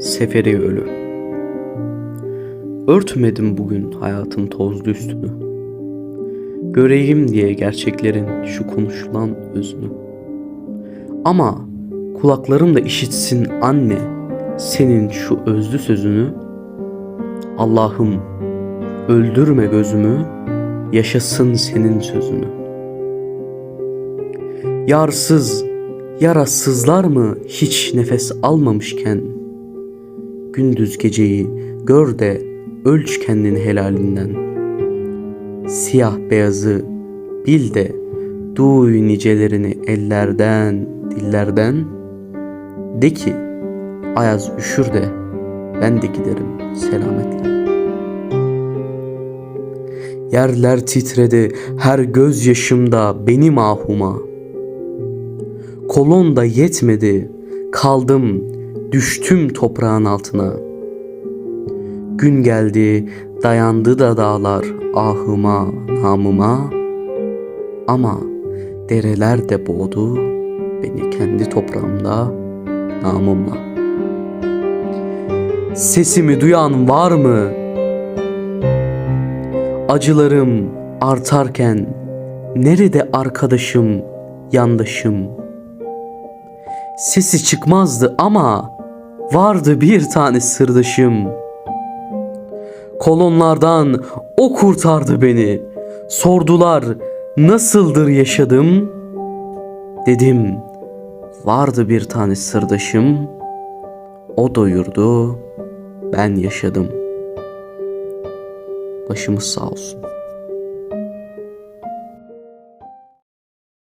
Seferi ölü. Örtmedim bugün hayatın tozlu üstünü. Göreyim diye gerçeklerin şu konuşulan özünü. Ama kulaklarım da işitsin anne Senin şu özlü sözünü. Allah'ım öldürme gözümü Yaşasın senin sözünü. Yarsız, yarasızlar mı hiç nefes almamışken Gündüz geceyi gör de ölç kendini helalinden. Siyah beyazı bil de duy nicelerini ellerden, dillerden. De ki ayaz üşür de ben de giderim selametle. Yerler titredi her gözyaşımda benim ahuma. Kolon da yetmedi kaldım düştüm toprağın altına Gün geldi dayandı da dağlar ahıma namıma Ama dereler de boğdu beni kendi toprağımda namımla Sesimi duyan var mı? Acılarım artarken nerede arkadaşım, yandaşım? Sesi çıkmazdı ama vardı bir tane sırdaşım. Kolonlardan o kurtardı beni. Sordular nasıldır yaşadım? Dedim vardı bir tane sırdaşım. O doyurdu, ben yaşadım. Başımız sağ olsun.